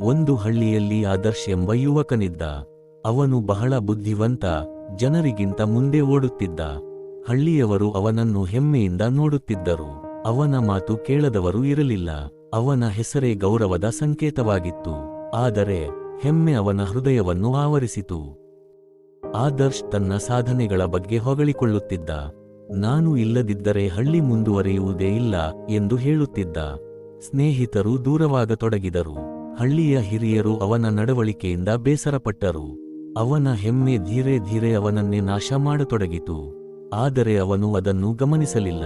ಒಂದು ಹಳ್ಳಿಯಲ್ಲಿ ಆದರ್ಶ್ ಎಂಬ ಯುವಕನಿದ್ದ. ಅವನು ಬಹಳ ಬುದ್ಧಿವಂತ, ಜನರಿಗಿಂತ ಮುಂದೆ ಓಡುತ್ತಿದ್ದ. ಹಳ್ಳಿಯವರು ಅವನನ್ನು ಹೆಮ್ಮೆಯಿಂದ ನೋಡುತ್ತಿದ್ದರು. ಅವನ ಮಾತು ಕೇಳದವರು ಇರಲಿಲ್ಲ. ಅವನ ಹೆಸರೇ ಗೌರವದ ಸಂಕೇತವಾಗಿತ್ತು. ಆದರೆ, ಹೆಮ್ಮೆ ಅವನ ಹೃದಯವನ್ನು ಆವರಿಸಿತು. ಆದರ್ಶ್ ತನ್ನ ಸಾಧನೆಗಳ ಬಗ್ಗೆ ಹೊಗಳಿಕೊಳ್ಳುತ್ತಿದ್ದ. ನಾನು ಇಲ್ಲದಿದ್ದರೆ ಹಳ್ಳಿ ಮುಂದುವರಿಯುವುದೇ ಇಲ್ಲ ಎಂದು ಹೇಳುತ್ತಿದ್ದ. ಸ್ನೇಹಿತರು ದೂರವಾಗತೊಡಗಿದರು. ಹಳ್ಳಿಯ ಹಿರಿಯರು ಅವನ ನಡವಳಿಕೆಯಿಂದ ಬೇಸರಪಟ್ಟರು. ಅವನ ಹೆಮ್ಮೆ ಧೀರೆ ಧೀರೆ ಅವನನ್ನೇ ನಾಶ ಮಾಡತೊಡಗಿತು. ಆದರೆ ಅವನು ಅದನ್ನು ಗಮನಿಸಲಿಲ್ಲ.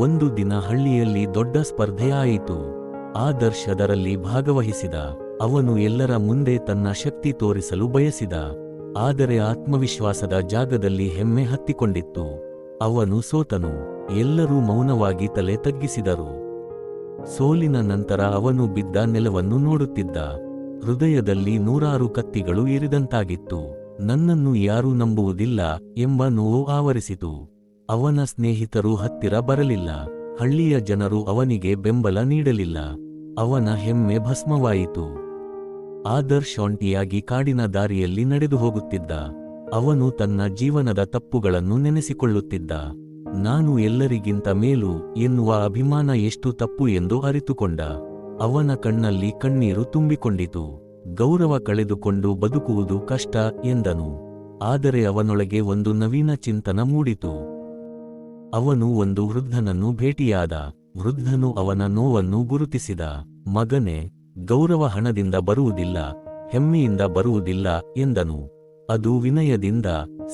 ಒಂದು ದಿನ ಹಳ್ಳಿಯಲ್ಲಿ ದೊಡ್ಡ ಸ್ಪರ್ಧೆಯಾಯಿತು ಆದರ್ಶ್ ಅದರಲ್ಲಿ ಭಾಗವಹಿಸಿದ. ಅವನು ಎಲ್ಲರ ಮುಂದೆ ತನ್ನ ಶಕ್ತಿ ತೋರಿಸಲು ಬಯಸಿದ. ಆದರೆ ಆತ್ಮವಿಶ್ವಾಸದ ಜಾಗದಲ್ಲಿ ಹೆಮ್ಮೆ ಹತ್ತಿಕೊಂಡಿತ್ತು. ಅವನು ಸೋತನು. ಎಲ್ಲರೂ ಮೌನವಾಗಿ ತಲೆ ತಗ್ಗಿಸಿದರು. ಸೋಲಿನ ನಂತರ ಅವನು ಬಿದ್ದ ನೆಲವನ್ನು ನೋಡುತ್ತಿದ್ದ. ಹೃದಯದಲ್ಲಿ ನೂರಾರು ಕತ್ತಿಗಳು ಇರಿದಂತಾಗಿತ್ತು. ನನ್ನನ್ನು ಯಾರೂ ನಂಬುವುದಿಲ್ಲ ಎಂಬ ನೋವು ಆವರಿಸಿತು. ಅವನ ಸ್ನೇಹಿತರು ಹತ್ತಿರ ಬರಲಿಲ್ಲ. ಹಳ್ಳಿಯ ಜನರು ಅವನಿಗೆ ಬೆಂಬಲ ನೀಡಲಿಲ್ಲ. ಅವನ ಹೆಮ್ಮೆ ಭಸ್ಮವಾಯಿತು. ಆದರ್ಶ್ ಶಾಂಟಿಯಾಗಿ ಕಾಡಿನ ದಾರಿಯಲ್ಲಿ ನಡೆದು ಹೋಗುತ್ತಿದ್ದ ಅವನು ತನ್ನ ಜೀವನದ ತಪ್ಪುಗಳನ್ನು ನೆನೆಸಿಕೊಳ್ಳುತ್ತಿದ್ದ. ನಾನು ಎಲ್ಲರಿಗಿಂತ ಮೇಲು ಎನ್ನುವ ಅಭಿಮಾನ ಎಷ್ಟು ತಪ್ಪು ಎಂದು ಅರಿತುಕೊಂಡ. ಅವನ ಕಣ್ಣಲ್ಲಿ ಕಣ್ಣೀರು ತುಂಬಿಕೊಂಡಿತು. ಗೌರವ ಕಳೆದುಕೊಂಡು ಬದುಕುವುದು ಕಷ್ಟ ಎಂದನು. ಆದರೆ ಅವನೊಳಗೆ ಒಂದು ನವೀನ ಚಿಂತನ ಮೂಡಿತು. ಅವನು ಒಂದು ವೃದ್ಧನನ್ನು ಭೇಟಿಯಾದ. ವೃದ್ಧನು ಅವನ ನೋವನ್ನು ಗುರುತಿಸಿದ. ಮಗನೇ, ಗೌರವ ಹಣದಿಂದ ಬರುವುದಿಲ್ಲ, ಹೆಮ್ಮೆಯಿಂದ ಬರುವುದಿಲ್ಲ ಎಂದನು. ಅದು ವಿನಯದಿಂದ,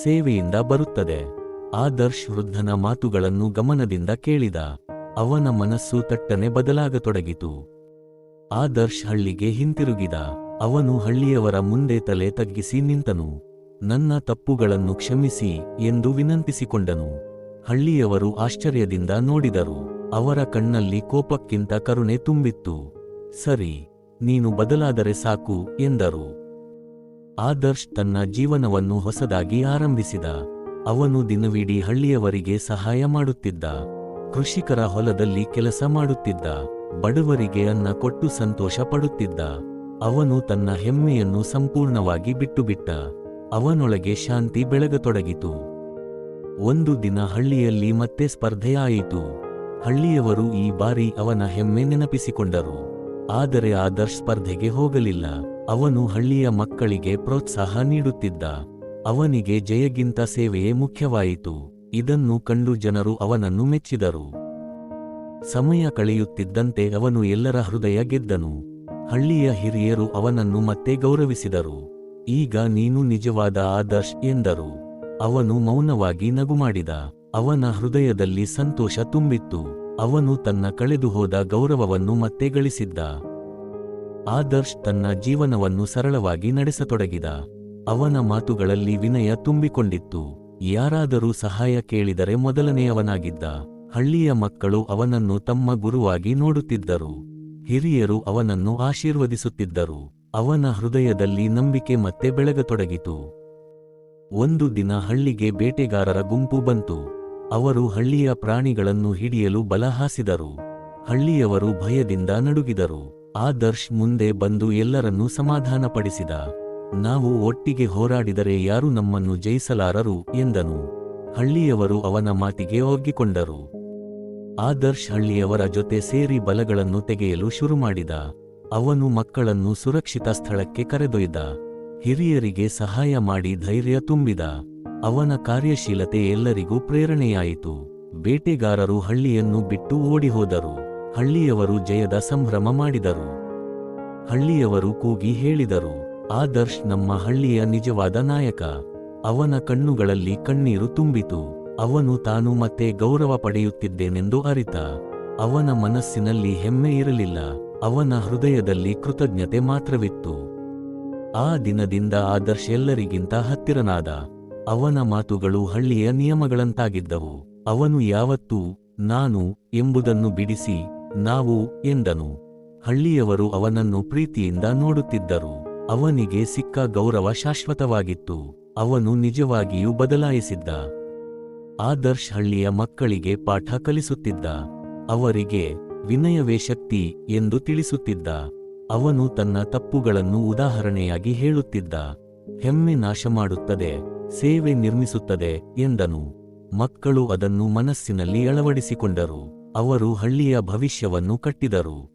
ಸೇವೆಯಿಂದ ಬರುತ್ತದೆ. ಆದರ್ಶ್ ವೃದ್ಧನ ಮಾತುಗಳನ್ನು ಗಮನದಿಂದ ಕೇಳಿದ. ಅವನ ಮನಸ್ಸು ತಟ್ಟನೆ ಬದಲಾಗತೊಡಗಿತು. ಆದರ್ಶ್ ಹಳ್ಳಿಗೆ ಹಿಂತಿರುಗಿದ. ಅವನು ಹಳ್ಳಿಯವರ ಮುಂದೆ ತಲೆ ತಗ್ಗಿಸಿ ನಿಂತನು. ನನ್ನ ತಪ್ಪುಗಳನ್ನು ಕ್ಷಮಿಸಿ ಎಂದು ವಿನಂತಿಸಿಕೊಂಡನು. ಹಳ್ಳಿಯವರು ಆಶ್ಚರ್ಯದಿಂದ ನೋಡಿದರು. ಅವರ ಕಣ್ಣಲ್ಲಿ ಕೋಪಕ್ಕಿಂತ ಕರುಣೆ ತುಂಬಿತ್ತು. ಸರಿ, ನೀನು ಬದಲಾದರೆ ಸಾಕು ಎಂದರು. ಆದರ್ಶ್ ತನ್ನ ಜೀವನವನ್ನು ಹೊಸದಾಗಿ ಆರಂಭಿಸಿದ. ಅವನು ದಿನವಿಡೀ ಹಳ್ಳಿಯವರಿಗೆ ಸಹಾಯ ಮಾಡುತ್ತಿದ್ದ. ಕೃಷಿಕರ ಹೊಲದಲ್ಲಿ ಕೆಲಸ ಮಾಡುತ್ತಿದ್ದ. ಬಡವರಿಗೆ ಅನ್ನ ಕೊಟ್ಟು ಸಂತೋಷ ಪಡುತ್ತಿದ್ದ. ಅವನು ತನ್ನ ಹೆಮ್ಮೆಯನ್ನು ಸಂಪೂರ್ಣವಾಗಿ ಬಿಟ್ಟುಬಿಟ್ಟ. ಅವನೊಳಗೆ ಶಾಂತಿ ಬೆಳಗತೊಡಗಿತು. ಒಂದು ದಿನ ಹಳ್ಳಿಯಲ್ಲಿ ಮತ್ತೆ ಸ್ಪರ್ಧೆಯಾಯಿತು ಹಳ್ಳಿಯವರು ಈ ಬಾರಿ ಅವನ ಹೆಮ್ಮೆ ನೆನಪಿಸಿಕೊಂಡರು. ಆದರೆ ಆದರ್ಶ್ ಸ್ಪರ್ಧೆಗೆ ಹೋಗಲಿಲ್ಲ. ಅವನು ಹಳ್ಳಿಯ ಮಕ್ಕಳಿಗೆ ಪ್ರೋತ್ಸಾಹ ನೀಡುತ್ತಿದ್ದ. ಅವನಿಗೆ ಜಯಗಿಂತ ಸೇವೆಯೇ ಮುಖ್ಯವಾಯಿತು. ಇದನ್ನು ಕಂಡು ಜನರು ಅವನನ್ನು ಮೆಚ್ಚಿದರು. ಸಮಯ ಕಳೆಯುತ್ತಿದ್ದಂತೆ ಅವನು ಎಲ್ಲರ ಹೃದಯ ಗೆದ್ದನು. ಹಳ್ಳಿಯ ಹಿರಿಯರು ಅವನನ್ನು ಮತ್ತೆ ಗೌರವಿಸಿದರು. ಈಗ ನೀನು ನಿಜವಾದ ಆದರ್ಶ್ ಎಂದರು. ಅವನು ಮೌನವಾಗಿ ನಗುಮಾಡಿದ. ಅವನ ಹೃದಯದಲ್ಲಿ ಸಂತೋಷ ತುಂಬಿತ್ತು. ಅವನು ತನ್ನ ಕಳೆದುಹೋದ ಗೌರವವನ್ನು ಮತ್ತೆ ಗಳಿಸಿದ್ದ. ಆದರ್ಶ್ ತನ್ನ ಜೀವನವನ್ನು ಸರಳವಾಗಿ ನಡೆಸತೊಡಗಿದ. ಅವನ ಮಾತುಗಳಲ್ಲಿ ವಿನಯ ತುಂಬಿಕೊಂಡಿತ್ತು. ಯಾರಾದರೂ ಸಹಾಯ ಕೇಳಿದರೆ ಮೊದಲನೆಯವನಾಗಿದ್ದ ಹಳ್ಳಿಯ ಮಕ್ಕಳು ಅವನನ್ನು ತಮ್ಮ ಗುರುವಾಗಿ ನೋಡುತ್ತಿದ್ದರು. ಹಿರಿಯರು ಅವನನ್ನು ಆಶೀರ್ವದಿಸುತ್ತಿದ್ದರು. ಅವನ ಹೃದಯದಲ್ಲಿ ನಂಬಿಕೆ ಮತ್ತೆ ಬೆಳಗತೊಡಗಿತು. ಒಂದು ದಿನ ಹಳ್ಳಿಗೆ ಬೇಟೆಗಾರರ ಗುಂಪು ಬಂತು. ಅವರು ಹಳ್ಳಿಯ ಪ್ರಾಣಿಗಳನ್ನು ಹಿಡಿಯಲು ಬಲ ಹಾಸಿದರು. ಹಳ್ಳಿಯವರು ಭಯದಿಂದ ನಡುಗಿದರು. ಆದರ್ಶ್ ಮುಂದೆ ಬಂದು ಎಲ್ಲರನ್ನೂ ಸಮಾಧಾನಪಡಿಸಿದ. ನಾವು ಒಟ್ಟಿಗೆ ಹೋರಾಡಿದರೆ ಯಾರು ನಮ್ಮನ್ನು ಜಯಿಸಲಾರರು ಎಂದನು. ಹಳ್ಳಿಯವರು ಅವನ ಮಾತಿಗೆ ಒಗ್ಗಿಕೊಂಡರು. ಆದರ್ಶ್ ಹಳ್ಳಿಯವರ ಜೊತೆ ಸೇರಿ ಬಲಗಳನ್ನು ತೆಗೆಯಲು ಶುರುಮಾಡಿದ. ಅವನು ಮಕ್ಕಳನ್ನು ಸುರಕ್ಷಿತ ಸ್ಥಳಕ್ಕೆ ಕರೆದೊಯ್ದ. ಹಿರಿಯರಿಗೆ ಸಹಾಯ ಮಾಡಿ ಧೈರ್ಯ ತುಂಬಿದ. ಅವನ ಕಾರ್ಯಶೀಲತೆ ಎಲ್ಲರಿಗೂ ಪ್ರೇರಣೆಯಾಯಿತು. ಬೇಟೆಗಾರರು ಹಳ್ಳಿಯನ್ನು ಬಿಟ್ಟು ಓಡಿಹೋದರು. ಹಳ್ಳಿಯವರು ಜಯದ ಸಂಭ್ರಮ ಮಾಡಿದರು. ಹಳ್ಳಿಯವರು ಕೂಗಿ ಹೇಳಿದರು. ಆದರ್ಶ್ ನಮ್ಮ ಹಳ್ಳಿಯ ನಿಜವಾದ ನಾಯಕ. ಅವನ ಕಣ್ಣುಗಳಲ್ಲಿ ಕಣ್ಣೀರು ತುಂಬಿತು. ಅವನು ತಾನು ಮತ್ತೆ ಗೌರವ ಪಡೆಯುತ್ತಿದ್ದೇನೆಂದು ಅರಿತ. ಅವನ ಮನಸ್ಸಿನಲ್ಲಿ ಹೆಮ್ಮೆ ಇರಲಿಲ್ಲ. ಅವನ ಹೃದಯದಲ್ಲಿ ಕೃತಜ್ಞತೆ ಮಾತ್ರವಿತ್ತು. ಆ ದಿನದಿಂದ ಆದರ್ಶ್ ಎಲ್ಲರಿಗಿಂತ ಹತ್ತಿರನಾದ. ಅವನ ಮಾತುಗಳು ಹಳ್ಳಿಯ ನಿಯಮಗಳಂತಾಗಿದ್ದವು. ಅವನು ಯಾವತ್ತೂ, ನಾನು ಎಂಬುದನ್ನು ಬಿಡಿಸಿ, ನಾವು ಎಂದನು. ಹಳ್ಳಿಯವರು ಅವನನ್ನು ಪ್ರೀತಿಯಿಂದ ನೋಡುತ್ತಿದ್ದರು. ಅವನಿಗೆ ಸಿಕ್ಕ ಗೌರವ ಶಾಶ್ವತವಾಗಿತ್ತು. ಅವನು ನಿಜವಾಗಿಯೂ ಬದಲಾಯಿಸಿದ್ದ. ಆದರ್ಶ್ ಹಳ್ಳಿಯ ಮಕ್ಕಳಿಗೆ ಪಾಠ ಕಲಿಸುತ್ತಿದ್ದ. ಅವರಿಗೆ ವಿನಯವೇ ಶಕ್ತಿ ಎಂದು ತಿಳಿಸುತ್ತಿದ್ದ. ಅವನು ತನ್ನ ತಪ್ಪುಗಳನ್ನು ಉದಾಹರಣೆಯಾಗಿ ಹೇಳುತ್ತಿದ್ದ. ಹೆಮ್ಮೆ ನಾಶ ಮಾಡುತ್ತದೆ, ಸೇವೆ ನಿರ್ಮಿಸುತ್ತದೆ ಎಂದನು. ಮಕ್ಕಳು ಅದನ್ನು ಮನಸ್ಸಿನಲ್ಲಿ ಅಳವಡಿಸಿಕೊಂಡರು. ಅವರು ಹಳ್ಳಿಯ ಭವಿಷ್ಯವನ್ನು ಕಟ್ಟಿದರು.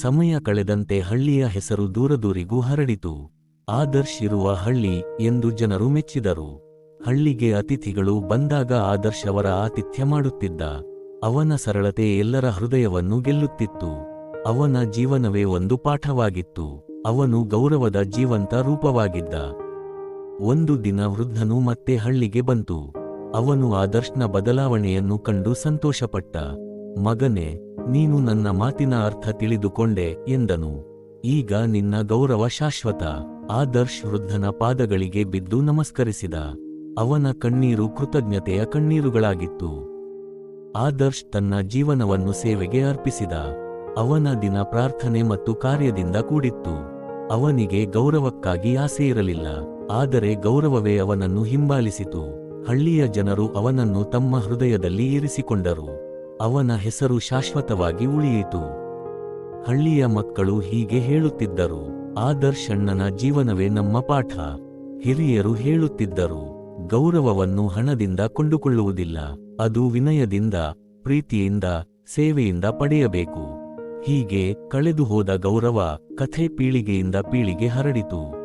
ಸಮಯ ಕಳೆದಂತೆ ಹಳ್ಳಿಯ ಹೆಸರು ದೂರದೂರಿಗೂ ಹರಡಿತು. ಆದರ್ಶ್ ಇರುವ ಹಳ್ಳಿ ಎಂದು ಜನರು ಮೆಚ್ಚಿದರು. ಹಳ್ಳಿಗೆ ಅತಿಥಿಗಳು ಬಂದಾಗ ಆದರ್ಶ್ ಅವರ ಆತಿಥ್ಯ ಮಾಡುತ್ತಿದ್ದ. ಅವನ ಸರಳತೆ ಎಲ್ಲರ ಹೃದಯವನ್ನು ಗೆಲ್ಲುತ್ತಿತ್ತು. ಅವನ ಜೀವನವೇ ಒಂದು ಪಾಠವಾಗಿತ್ತು. ಅವನು ಗೌರವದ ಜೀವಂತ ರೂಪವಾಗಿದ್ದ. ಒಂದು ದಿನ ವೃದ್ಧನು ಮತ್ತೆ ಹಳ್ಳಿಗೆ ಬಂತು. ಅವನು ಆದರ್ಶ್ನ ಬದಲಾವಣೆಯನ್ನು ಕಂಡು ಸಂತೋಷಪಟ್ಟ. ಮಗನೇ ನೀನು ನನ್ನ ಮಾತಿನ ಅರ್ಥ ತಿಳಿದುಕೊಂಡೆ ಎಂದನು. ಈಗ ನಿನ್ನ ಗೌರವ ಶಾಶ್ವತ ಆದರ್ಶ್ ವೃದ್ಧನ ಪಾದಗಳಿಗೆ ಬಿದ್ದು ನಮಸ್ಕರಿಸಿದ. ಅವನ ಕಣ್ಣೀರು ಕೃತಜ್ಞತೆಯ ಕಣ್ಣೀರುಗಳಾಗಿತ್ತು. ಆದರ್ಶ್ ತನ್ನ ಜೀವನವನ್ನು ಸೇವೆಗೆ ಅರ್ಪಿಸಿದ. ಅವನ ದಿನ ಪ್ರಾರ್ಥನೆ ಮತ್ತು ಕಾರ್ಯದಿಂದ ಕೂಡಿತ್ತು. ಅವನಿಗೆ ಗೌರವಕ್ಕಾಗಿ ಆಸೆ ಇರಲಿಲ್ಲ. ಆದರೆ ಗೌರವವೇ ಅವನನ್ನು ಹಿಂಬಾಲಿಸಿತು. ಹಳ್ಳಿಯ ಜನರು ಅವನನ್ನು ತಮ್ಮ ಹೃದಯದಲ್ಲಿ ಇರಿಸಿಕೊಂಡರು. ಅವನ ಹೆಸರು ಶಾಶ್ವತವಾಗಿ ಉಳಿಯಿತು. ಹಳ್ಳಿಯ ಮಕ್ಕಳು ಹೀಗೆ ಹೇಳುತ್ತಿದ್ದರು ಆದರ್ಶಣ್ಣನ ಜೀವನವೇ ನಮ್ಮ ಪಾಠ. ಹಿರಿಯರು ಹೇಳುತ್ತಿದ್ದರು, ಗೌರವವನ್ನು ಹಣದಿಂದ ಕೊಂಡುಕೊಳ್ಳುವುದಿಲ್ಲ, ಅದು ವಿನಯದಿಂದ, ಪ್ರೀತಿಯಿಂದ, ಸೇವೆಯಿಂದ ಪಡೆಯಬೇಕು. ಹೀಗೆ ಕಳೆದುಹೋದ ಗೌರವ ಕಥೆ ಪೀಳಿಗೆಯಿಂದ ಪೀಳಿಗೆ ಹರಡಿತು.